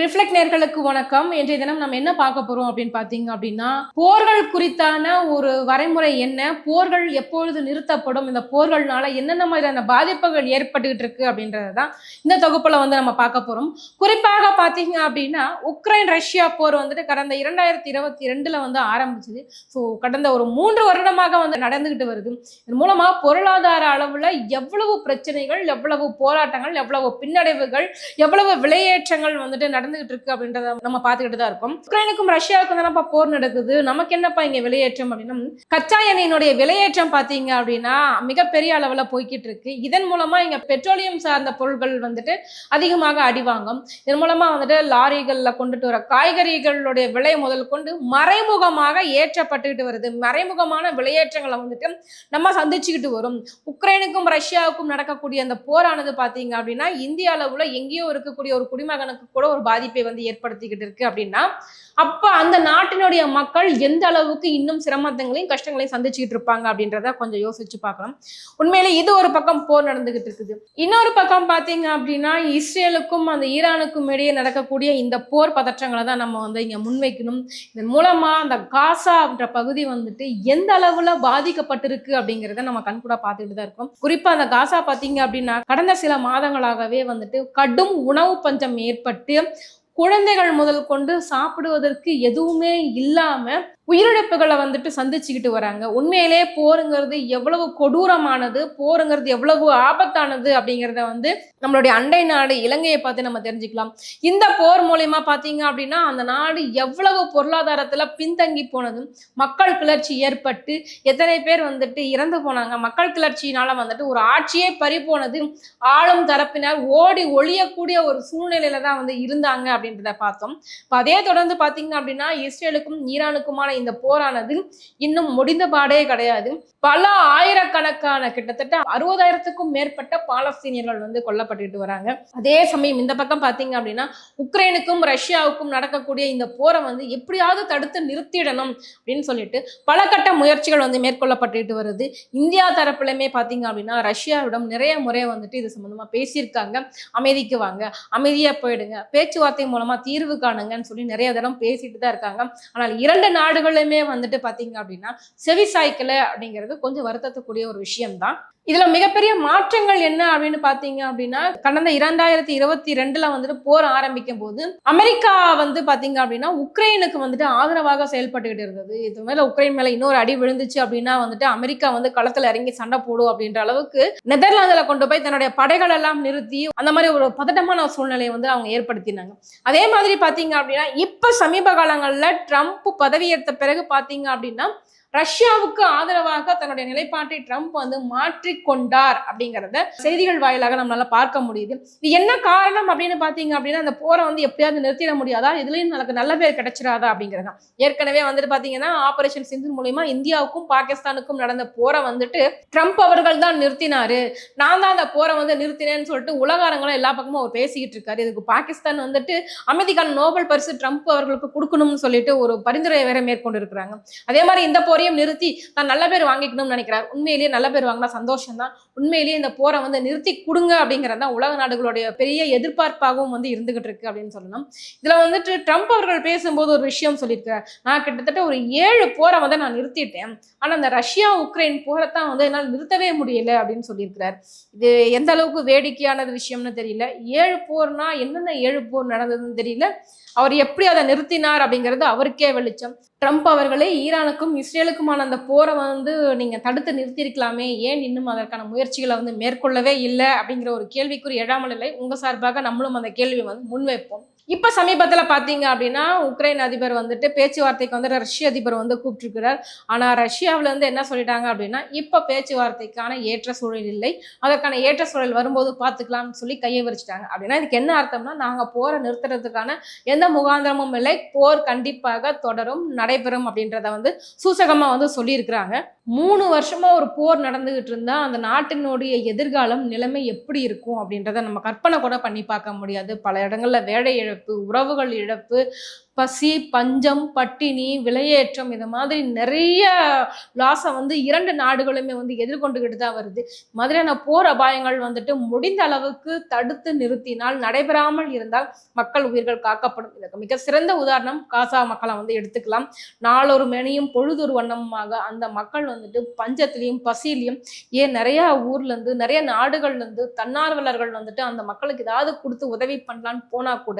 Reflect நேர்களுக்கு வணக்கம். இன்றைய தினம் நம்ம என்ன பார்க்க போறோம் அப்படின்னு பார்த்தீங்க அப்படின்னா போர்கள் குறித்தான ஒரு வரைமுறை என்ன? போர்கள் எப்பொழுது நிறுத்தப்படும்? இந்த போர்கள்னால என்னென்ன மாதிரியான பாதிப்புகள் ஏற்பட்டுக்கிட்டு இருக்கு அப்படின்றது தான் இந்த தொகுப்புல வந்து நம்ம பார்க்க போறோம். குறிப்பாக பார்த்தீங்க அப்படின்னா உக்ரைன் ரஷ்யா போர் வந்துட்டு கடந்த இரண்டாயிரத்தி இருபத்தி ரெண்டுல வந்து ஆரம்பிச்சது. ஸோ கடந்த ஒரு மூன்று வருடமாக வந்து நடந்துகிட்டு வருது. இதன் மூலமா பொருளாதார அளவுல எவ்வளவு பிரச்சனைகள் எவ்வளவு போராட்டங்கள் எவ்வளவு பின்னடைவுகள் எவ்வளவு விலையேற்றங்கள் வந்துட்டு நடந்துகிட்டு இருக்கு அப்படின்றத நம்ம பார்த்துக்கிட்டு தான் இருக்கோம். உக்ரைனுக்கும் ரஷ்யாவுக்கும் தானப்பா போர் நடக்குது. நமக்கு என்னப்பா இங்கே விலையேற்றம் அப்படின்னா கச்சா எண்ணெயினுடைய விலையேற்றம் பார்த்தீங்க அப்படின்னா மிகப்பெரிய அளவில் போய்கிட்டு இருக்கு இதன் மூலமா இங்க பெட்ரோலியம் சார்ந்த பொருட்கள் வந்துட்டு அதிகமாக அடிவாங்கும் இதன் மூலமா வந்துட்டு லாரிகள்ல கொண்டுட்டு வர காய்கறிகளுடைய விலை முதல் கொண்டு மறைமுகமாக ஏற்றப்பட்டுக்கிட்டு வருது. மறைமுகமான விலையேற்றங்களை வந்துட்டு நம்ம சந்திச்சுக்கிட்டு வரும். உக்ரைனுக்கும் ரஷ்யாவுக்கும் நடக்கக்கூடிய அந்த போரானது பார்த்தீங்க அப்படின்னா இந்திய அளவில் எங்கேயோ இருக்கக்கூடிய ஒரு குடிமகனுக்கு கூட ஒரு பாதிப்பை பாதிப்பை வந்து ஏற்படுத்திக்கிட்டு இருக்கு அப்படின்னா அப்ப அந்த நாட்டினுடைய மக்கள் எந்த அளவுக்கு இன்னும் சிரமத்தங்களையும் கஷ்டங்களையும் சந்திச்சுக்கிட்டு இருப்பாங்க அப்படின்றத கொஞ்சம் யோசிச்சு பார்க்கலாம். உண்மையிலே இது ஒரு பக்கம் போர் நடந்துகிட்டு இருக்குது. இன்னொரு பக்கம் பார்த்தீங்க அப்படின்னா இஸ்ரேலுக்கும் அந்த ஈரானுக்கும் இடையே நடக்கக்கூடிய இந்த போர் பதற்றங்களை தான் நம்ம வந்து இங்க முன்வைக்கணும். இதன் மூலமா அந்த காசா என்ற பகுதி வந்துட்டு எந்த அளவுல பாதிக்கப்பட்டிருக்கு அப்படிங்கிறத நம்ம கண்கூட பார்த்துட்டு தான் இருக்கோம். குறிப்பா அந்த காசா பார்த்தீங்க அப்படின்னா கடந்த சில மாதங்களாகவே வந்துட்டு கடும் உணவு பஞ்சம் ஏற்பட்டு குழந்தைகள் முதல் கொண்டு சாப்பிடுவதற்கு எதுவுமே இல்லாமல் உயிரிழப்புகளை வந்துட்டு சந்திச்சுக்கிட்டு வராங்க. உண்மையிலே போருங்கிறது எவ்வளவு கொடூரமானது போருங்கிறது எவ்வளவு ஆபத்தானது அப்படிங்கிறத வந்து நம்மளுடைய அண்டை நாடு இலங்கையை பார்த்து நம்ம தெரிஞ்சுக்கலாம். இந்த போர் மூலயமா பார்த்தீங்க அப்படின்னா அந்த நாடு எவ்வளவு பொருளாதாரத்தில் பின்தங்கி போனதும் மக்கள் கிளர்ச்சி ஏற்பட்டு எத்தனை பேர் வந்துட்டு இறந்து போனாங்க மக்கள் கிளர்ச்சியினால வந்துட்டு ஒரு ஆட்சியே பறி போனது ஆளும் தரப்பினர் ஓடி ஒழியக்கூடிய ஒரு சூழ்நிலையில தான் வந்து இருந்தாங்க அப்படின்றத பார்த்தோம். இப்போ அதே தொடர்ந்து பார்த்தீங்க அப்படின்னா இஸ்ரேலுக்கும் ஈரானுக்குமான இந்த போரானது இன்னும் முடிந்த பாடே கிடையாது. பல ஆயிரக்கணக்கான கிட்டத்தட்ட அறுபதாயிரத்துக்கும் மேற்பட்ட பாலஸ்தீனியர்கள் வந்து கொல்லப்பட்டுட்டு வராங்க. அதே சமயம் இந்த பக்கம் பார்த்தீங்க அப்படின்னா உக்ரைனுக்கும் ரஷ்யாவுக்கும் நடக்கக்கூடிய இந்த போரை வந்து எப்படியாவது தடுத்து நிறுத்திடணும் அப்படின்னு சொல்லிட்டு பல கட்ட முயற்சிகள் வந்து மேற்கொள்ளப்பட்டுட்டு வருது. இந்தியா தரப்புலையுமே பார்த்தீங்க அப்படின்னா ரஷ்யாவிடம் நிறைய முறை வந்துட்டு இது சம்பந்தமா பேசியிருக்காங்க. அமைதிக்கு வாங்க அமைதியாக போயிடுங்க பேச்சுவார்த்தை மூலமாக தீர்வு காணுங்கன்னு சொல்லி நிறைய தரம் பேசிட்டு தான் இருக்காங்க. ஆனால் இரண்டு நாடு நாடுகளுமே வந்துட்டு பார்த்தீங்க அப்படின்னா செவி சாய்க்கலை அப்படிங்கிறது கொஞ்சம் வருத்தத்துக்குரிய ஒரு விஷயம்தான். இதில் மிகப்பெரிய மாற்றங்கள் என்ன அப்படின்னு பார்த்தீங்க அப்படின்னா கடந்த இரண்டாயிரத்தி இருபத்தி ரெண்டில் வந்துட்டு போர் ஆரம்பிக்கும் போது அமெரிக்கா வந்து பார்த்தீங்க அப்படின்னா உக்ரைனுக்கு வந்துட்டு ஆதரவாக செயல்பட்டுக்கிட்டு இருந்தது. இது மேலே உக்ரைன் மேலே இன்னொரு அடி விழுந்துச்சு அப்படின்னா வந்துட்டு அமெரிக்கா வந்து களத்தில் இறங்கி சண்டை போடும் அப்படின்ற அளவுக்கு நெதர்லாந்தில் கொண்டு போய் தன்னுடைய படைகள் எல்லாம் நிறுத்தி அந்த மாதிரி ஒரு பதட்டமான சூழ்நிலையை வந்து அவங்க ஏற்படுத்தினாங்க. அதே மாதிரி பார்த்தீங்க அப்படின்னா இப்போ சமீப காலங்களில் ட்ரம்ப் பதவியேற்ற பிறகு பார்த்தீங்க அப்படின்னா ரஷ்யாவுக்கு ஆதரவாக தன்னுடைய நிலைப்பாட்டை ட்ரம்ப் வந்து மாற்றி கொண்டார் அப்படிங்கிறத செய்திகள் வாயிலாக நம்மளால பார்க்க முடியுது. இது என்ன காரணம் அப்படின்னு பாத்தீங்க அப்படின்னா அந்த போரை வந்து எப்படியாவது நிறுத்திட முடியாதா? இதுலயும் நமக்கு நல்ல பேர் கிடைச்சிடாதா அப்படிங்கிறது ஏற்கனவே வந்துட்டு பாத்தீங்கன்னா ஆபரேஷன் சிந்து மூலியமா இந்தியாவுக்கும் பாகிஸ்தானுக்கும் நடந்த போரை வந்துட்டு ட்ரம்ப் அவர்கள் தான் நிறுத்தினாரு. நான் தான் அந்த போரை வந்து நிறுத்தினேன்னு சொல்லிட்டு உலகாரங்களும் எல்லா பக்கமும் அவர் பேசிக்கிட்டு இருக்காரு. இதுக்கு பாகிஸ்தான் வந்துட்டு அமைதிக்கான நோபல் பரிசு ட்ரம்ப் அவர்களுக்கு கொடுக்கணும்னு சொல்லிட்டு ஒரு பரிந்துரை வேற மேற்கொண்டு இருக்கிறாங்க அதே மாதிரி இந்த போரையும் நிறுத்தி நான் நல்ல பேர் வாங்கிக்கணும்னு நினைக்கிறார். உண்மையிலேயே நல்ல பேர் வாங்கினா சந்தோஷம். தான் உண்மையிலேயே இந்த போரை வந்து நிறுத்தி கொடுங்க அப்படிங்கிறது தான் உலக நாடுகளுடைய பெரிய எதிர்பார்ப்பாகவும் வந்து இருந்துகிட்டு இருக்கு அப்படின்னு சொல்லணும். இதில் வந்துட்டு ட்ரம்ப் அவர்கள் பேசும்போது ஒரு விஷயம் சொல்லியிருக்காரு நான் கிட்டத்தட்ட ஒரு ஏழு போரை வந்து நான் நிறுத்திட்டேன். ஆனால் அந்த ரஷ்யா உக்ரைன் போரை தான் வந்து என்னால் நிறுத்தவே முடியல அப்படின்னு சொல்லியிருக்கிறார். இது எந்த அளவுக்கு வேடிக்கையானது விஷயம்னு தெரியல. ஏழு போர்னா என்னென்ன ஏழு போர் நடந்ததுன்னு தெரியல. அவர் எப்படி அதை நிறுத்தினார் அப்படிங்கிறது அவருக்கே வெளிச்சம். ட்ரம்ப் அவர்களே ஈரானுக்கும் இஸ்ரேலுக்குமான அந்த போரை வந்து நீங்கள் தடுத்து நிறுத்தியிருக்கலாமே. ஏன் இன்னும் அதற்கான முயற்சிகளை வந்து மேற்கொள்ளவே இல்லை அப்படிங்கிற ஒரு கேள்விக்குறி எழாமல் இல்லை உங்கள் சார்பாக நம்மளும் அந்த கேள்வியை வந்து முன்வைப்போம். இப்போ சமீபத்தில் பார்த்தீங்க அப்படின்னா உக்ரைன் அதிபர் வந்துட்டு பேச்சுவார்த்தைக்கு வந்து ரஷ்ய அதிபர் வந்து கூப்பிட்டுருக்கிறார். ஆனால் ரஷ்யாவில் வந்து என்ன சொல்லிட்டாங்க அப்படின்னா இப்போ பேச்சுவார்த்தைக்கான ஏற்ற சூழல் இல்லை. அதற்கான ஏற்ற சூழல் வரும்போது பார்த்துக்கலாம்னு சொல்லி கையை விரிச்சிட்டாங்க. அப்படின்னா இதுக்கு என்ன அர்த்தம்னா நாங்கள் போரை நிறுத்துறதுக்கான எந்த முகாந்திரமும் இல்லை. போர் கண்டிப்பாக தொடரும் நடைபெறும் அப்படின்றத வந்து சூசகமாக வந்து சொல்லியிருக்கிறாங்க. மூணு வருஷமா ஒரு போர் நடந்துகிட்டு இருந்தா அந்த நாட்டினுடைய எதிர்காலம் நிலைமை எப்படி இருக்கும் அப்படின்றத நம்ம கற்பனை கூட பண்ணி பார்க்க முடியாது. பல இடங்கள்ல வேலை இழப்பு உறவுகள் இழப்பு பசி பஞ்சம் பட்டினி விலையேற்றம் இது மாதிரி நிறைய லாஸை வந்து இரண்டு நாடுகளுமே வந்து எதிர்கொண்டுகிட்டு தான் வருது. மாதிரியான போர் அபாயங்கள் வந்துட்டு முடிந்த அளவுக்கு தடுத்து நிறுத்தினால் நடைபெறாமல் இருந்தால் மக்கள் உயிர்கள் காக்கப்படும். இதற்கு மிக சிறந்த உதாரணம் காசா மக்களை வந்து எடுத்துக்கலாம். நாளொரு மேனியும் பொழுதொரு வண்ணமாக அந்த மக்கள் வந்துட்டு பஞ்சத்திலையும் பசியிலையும் ஏன் நிறையா ஊர்ல இருந்து நிறைய நாடுகள்ல இருந்து தன்னார்வலர்கள் வந்துட்டு அந்த மக்களுக்கு ஏதாவது கொடுத்து உதவி பண்ணலான்னு போனா கூட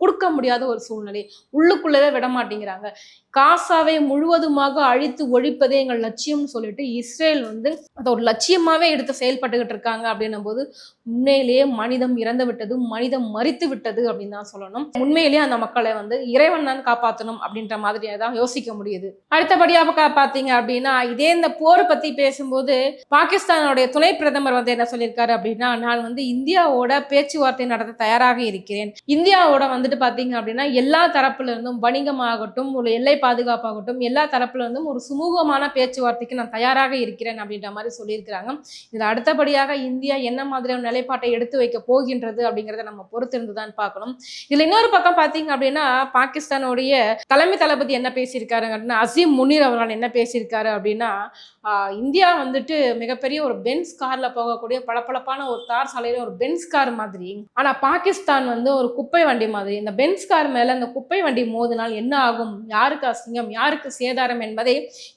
கொடுக்க முடியாத ஒரு சூழ்நிலை. உள்ளுக்குள்ளவே விட மாட்டேங்கிறாங்க. காசாவை முழுவதுமாக அழித்து ஒழிப்பதே எங்கள் லட்சியம்னு சொல்லிட்டு இஸ்ரேல் வந்து அதை ஒரு லட்சியமாவே எடுத்து செயல்பட்டுக்கிட்டு இருக்காங்க அப்படின்னும் போது உண்மையிலேயே மனிதம் இறந்து விட்டது மனிதம் மறித்து விட்டது அப்படின்னு தான் சொல்லணும். உண்மையிலேயே அந்த மக்களை வந்து இறைவன் தான் காப்பாற்றணும் அப்படின்ற மாதிரியே தான் யோசிக்க முடியுது. அடுத்தபடியாக கா- பார்த்தீங்க அப்படின்னா இதே இந்த போர் பத்தி பேசும்போது பாகிஸ்தானுடைய துணை பிரதமர் வந்து என்ன சொல்லியிருக்காரு அப்படின்னா நான் வந்து இந்தியாவோட பேச்சுவார்த்தை நடத்த தயாராக இருக்கிறேன். இந்தியாவோட வந்துட்டு பார்த்தீங்க அப்படின்னா எல்லா தரப்பு தரப்புல இருந்தும் வணிகமாகட்டும் ஒரு எல்லை பாதுகாப்பாகட்டும் எல்லா தரப்புல இருந்தும் ஒரு சுமூகமான பேச்சுவார்த்தைக்கு நான் தயாராக இருக்கிறேன் அப்படின்ற மாதிரி சொல்லியிருக்கிறாங்க. இதில் அடுத்தபடியாக இந்தியா என்ன மாதிரியான நிலைப்பாட்டை எடுத்து வைக்க போகின்றது அப்படிங்கிறத நம்ம பொறுத்திருந்து தான் பார்க்கணும். இதில் இன்னொரு பக்கம் பார்த்தீங்க அப்படின்னா பாகிஸ்தானுடைய தலைமை தளபதி என்ன பேசியிருக்காரு அப்படின்னா அசீம் முனீர் அவர்கள் என்ன பேசியிருக்காரு அப்படின்னா இந்தியா வந்துட்டு மிகப்பெரிய ஒரு பென்ஸ் காரில் போகக்கூடிய பளபளப்பான ஒரு தார் சாலையில் ஒரு பென்ஸ் கார் மாதிரி. ஆனால் பாகிஸ்தான் வந்து ஒரு குப்பை வண்டி மாதிரி. இந்த பென்ஸ் கார் மேலே இந்த குப்பை வண்டி மோதினால் என்ன ஆகும்? யாருக்கு அசிங்கம்? யாருக்கு சேதாரம் என்பதை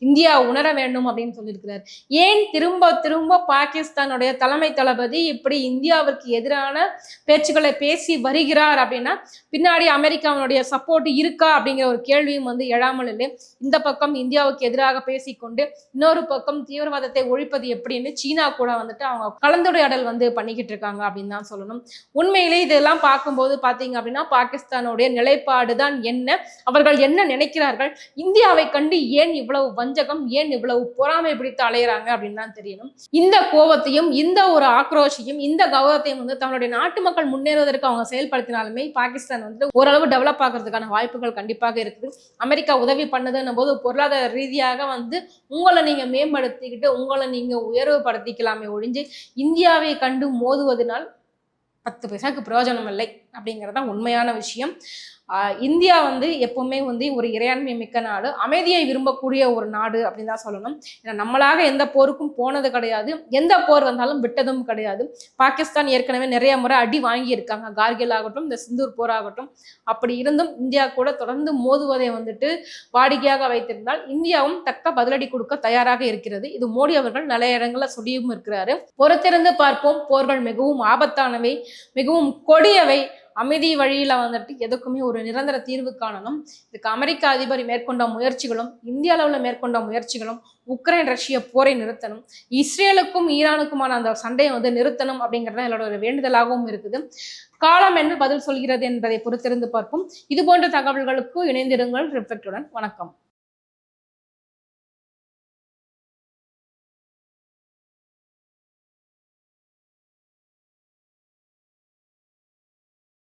இந்தியா உணர வேண்டும் அப்படின்னு சொல்லியிருக்கிறார். ஏன் திரும்ப திரும்ப பாகிஸ்தானுடைய தலைமை தளபதி இப்படி இந்தியாவிற்கு எதிரான பேச்சுக்களை பேசி வருகிறார் அப்படின்னா பின்னாடி அமெரிக்காவினுடைய சப்போர்ட் இருக்கா அப்படிங்கிற ஒரு கேள்வியும் வந்து எழாமல் இல்லை. இந்த பக்கம் இந்தியாவுக்கு எதிராக பேசிக்கொண்டு இன்னொரு பக்கம் தீவிரவாதத்தை ஒழிப்பது எப்படின்னு சீனா கூட வந்துட்டு அவங்க கலந்துரையாடல் வந்து பண்ணிக்கிட்டு இருக்காங்க அப்படின்னு தான் சொல்லணும். உண்மையிலே இதெல்லாம் பார்க்கும்போது பார்த்தீங்க அப்படின்னா பாகிஸ்தானுடைய நிலைப்பாடு தான் என்ன? அவர்கள் என்ன நினைக்கிறார்கள்? இந்தியாவை கண்டு ஏன் இவ்வளவு வஞ்சகம் ஏன் இவ்வளவு பொறாமை பிடித்து அலையிறாங்க அப்படின்னு தான் தெரியணும். இந்த கோபத்தையும் இந்த ஒரு ஆக்ரோஷையும் இந்த கௌரவத்தையும் வந்து தன்னுடைய நாட்டு மக்கள் முன்னேறுவதற்கு அவங்க செயல்படுத்தினாலுமே பாகிஸ்தான் வந்து ஓரளவு டெவலப் ஆகிறதுக்கான வாய்ப்புகள் கண்டிப்பாக இருக்குது. அமெரிக்கா உதவி பண்ணதுன்னும் போது பொருளாதார ரீதியாக வந்து உங்களை நீங்க மேம்படுத்திக்கிட்டு உங்களை நீங்க உயர்வுபடுத்திக்கலாமே ஒழிஞ்சு இந்தியாவை கண்டு மோதுவதனால் பத்து பைசாவுக்கு பிரயோஜனம் இல்லை அப்படிங்கிறது தான் உண்மையான விஷயம். இந்தியா வந்து எப்பவுமே வந்து ஒரு இறையாண்மை மிக்க நாடு. அமைதியை விரும்பக்கூடிய ஒரு நாடு அப்படின்னு தான் சொல்லணும். ஏன்னா நம்மளாக எந்த போருக்கும் போனது கிடையாது. எந்த போர் வந்தாலும் விட்டதும் கிடையாது. பாகிஸ்தான் ஏற்கனவே நிறைய முறை அடி வாங்கியிருக்காங்க. கார்கில் ஆகட்டும் இந்த சிந்தூர் போர் ஆகட்டும். அப்படி இருந்தும் இந்தியா கூட தொடர்ந்து மோதுவதை வந்துட்டு வாடிக்கையாக வைத்திருந்தால் இந்தியாவும் தக்க பதிலடி கொடுக்க தயாராக இருக்கிறது. இது மோடி அவர்கள் நிறைய இடங்களில் சொல்லியும் இருக்கிறாரு. பொறுத்திருந்து பார்ப்போம். போர்கள் மிகவும் ஆபத்தானவை. மிகவும் கொடியவை. அமைதி வழியில வந்துட்டு எதுக்குமே ஒரு நிரந்தர தீர்வு காணணும். இதுக்கு அமெரிக்க அதிபர் மேற்கொண்ட முயற்சிகளும் இந்திய அளவில் மேற்கொண்ட முயற்சிகளும் உக்ரைன் ரஷ்ய போரை நிறுத்தணும். இஸ்ரேலுக்கும் ஈரானுக்குமான அந்த சண்டையை வந்து நிறுத்தணும் அப்படிங்கிறது என்னோட ஒரு வேண்டுதலாகவும் இருக்குது. காலம் என்ன பதில் சொல்கிறது என்பதை பொறுத்திருந்து பார்ப்போம். இது போன்ற தகவல்களுக்கு இணைந்திருங்கள் ரிஃப்ளெக்டுடன் வணக்கம்.